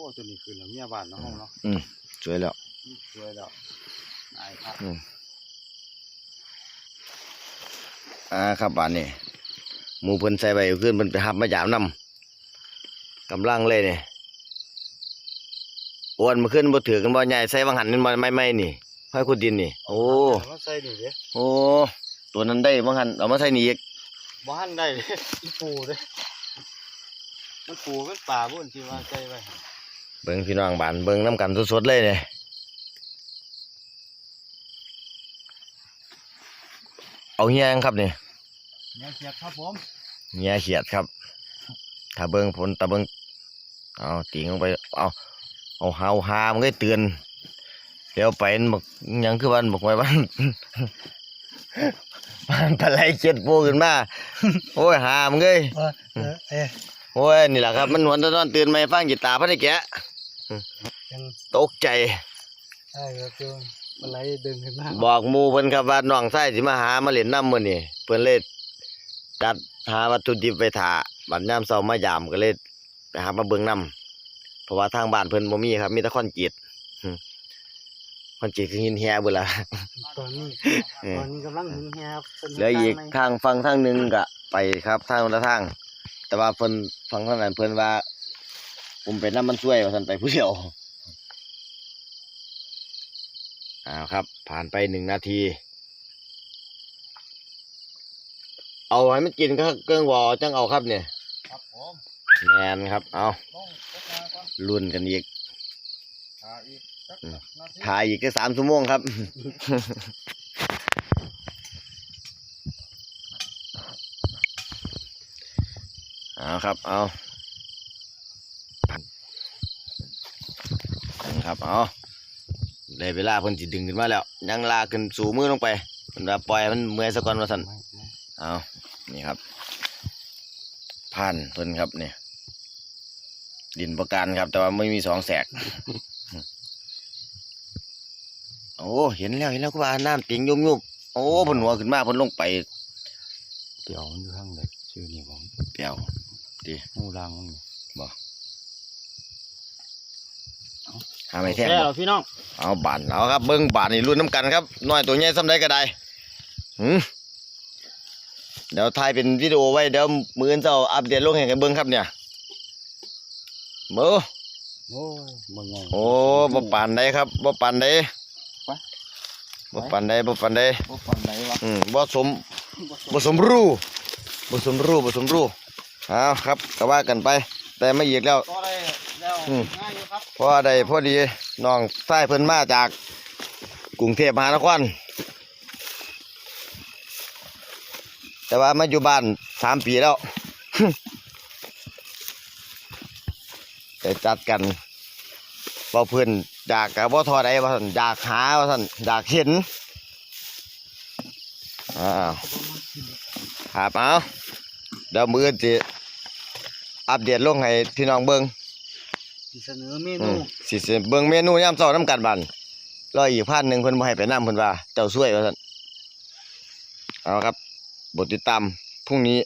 อ้ตัวนี้คือแล้วเมียบ้านเนาะห้องเนาะอืมสวยแล้วสวยแล้วนายครับอืมอ่าครับบ้านนี้หมูเพิ่นใส่ใบขึ้นเพิ่นไปหับมายามนำกำลังเลยนี่อ้วนมาขึ้นบ่ถือกันบ่ใหญ่ใส่วังหันนี่บ่ไม่ไม่นี่ห้อยขุดดินนี่ โอ้เามาใส่นี่เด้โอ้ตัวนั้นได้วังหันเอามาใส่นี่อีกบ้านได้เลยอีปูเด้มันปูมันป่าบุ่นที่ว่าใส่ไว้ เบิ่งพี่น้องบ้านเบิ่งน้ำกันสดๆเลยเนี่ยเอาเฮียยังครับนี่เนี่ยเสียบครับผมเฮียเขียดครับ ถ้าเบิ่งผลตาเบิ่งเอาติงลงไปเอาเอาหาวหามันก็เตือนเดี๋ยวไปมันบอกหยังคือวันบอกไว้วันมันปลาไหลเจ็ดปูขึ้นมาโอ้ยหามันเลยเออเออเอ๊ะโอ้ยนี่แหละครับ มันหวนตะนอนตื่นมาฟังกีตาร์พันได้แกะ ยังตกใจ ใช่ครับคืออะไรดึงขึ้นมาบอกหมู่เพิ่นครับว่าน้องชายสิมาหามาเล่นน้ำมื้อนี้เพิ่นเลยจัดหาวัตถุดิบไปถ่าบัดยามเช้ามายามก็เลยไปหามาเบิ่งน้ำเพราะว่าทางบ้านเพิ่นบ่มีครับมีแต่คอนกรีตหึคอนกรีตคือหินแฮเบิดล่ะ ตอนนี้เออ ตอนนี้กำลังหึงแฮครับพิ่นเหลืออีกตามไหมทางฝั่งทางหนึงก็ไปครับทางละทาง แต่ว่าเพิ่นฝั่งทางนั้นเพิ่นว่า ผมไปน้ำมันช่วยว่าซั่นไปผู้เดียวอ้าวครับ ผ่านไปหนึ่งนาที เอาให้มันกินก็เครื่องวอจังเอาครับเนี่ยครับผมแมนครับ เอาลงตกมาก่อนรุ่นกันอีกถ่ายอีกสักอืมนาทีถ่ายอีกแค่สามชั่วโมงครับเอาครับ เอา ครับเอาได้เวลาเพิ่นสิดึงขึ้นมาแล้วยังลากขึ้นสู่มือลงไปเพิ่นว่าปล่อยให้มันเมื่อยซะก่อนว่าซั่นไม่ไม่เอานี่ครับผ่านเพิ่นครับเนี่ยดินประกันครับ แต่ว่าไม่มีสองแสกโอ้เห็นแล้วเห็นแล้วก็ว่าน้ำติงยุบยุบโอ้เพิ่นหัวขึ้นมาเพิ่นลงไปเดี๋ยวมันอยู่ข้างใดชื่อนี่ผมเปรียวมูรังมันนี่ หาไม่แท้งแค่บ่เราพี่น้องเอาบานเอาครับเบิ้งบานนี่รุ่นน้ำกันครับน้อยตัวใหญ่ซ้ำใดก็ได้หืมเดี๋ยวถ่ายเป็นวิดีโอไว้เดี๋ยวมืออนเจ้าอัปเดตลงให้กันเบิ้งครับเนี่ยเบ้อโอ้ยมึงไงโอ้บ่ปานใดครับบ่ปานใดไปบ่ปานใดบ่ปานใดบ่ฟังไหนวะอืมบ่สมบ่สมรู้บ่สมรู้บ่สมรู้เอาครับก็ว่ากันไป แต่ไม่อีกแล้วก็ได้แล้วอืม ง่อยู่ครับเพราะได้พอดีน้องชายเพิ่นมาจากกรุงเทพมหานคร แต่ว่ามาอยู่บ้านสามปีแล้วแต่จัดกันเบาเพื่อนอยากกับว่าทอใดว่าสันอยากหาว่าสันอยากเห็นอ้าวครับเอาเดี๋ยวมือจะอัปเดตลงให้พี่น้องเบิ้ง สิเสนอเมอืนูมสิสิเบิ่งเมนูยามเช้านํกันบันรออีกพันหนึ่งเพิ่นบ่ให้ไปนํเพิ่นว่า เจ้าช่วยว่าซั่นเอาครับบทติดตามพรุ่งนี้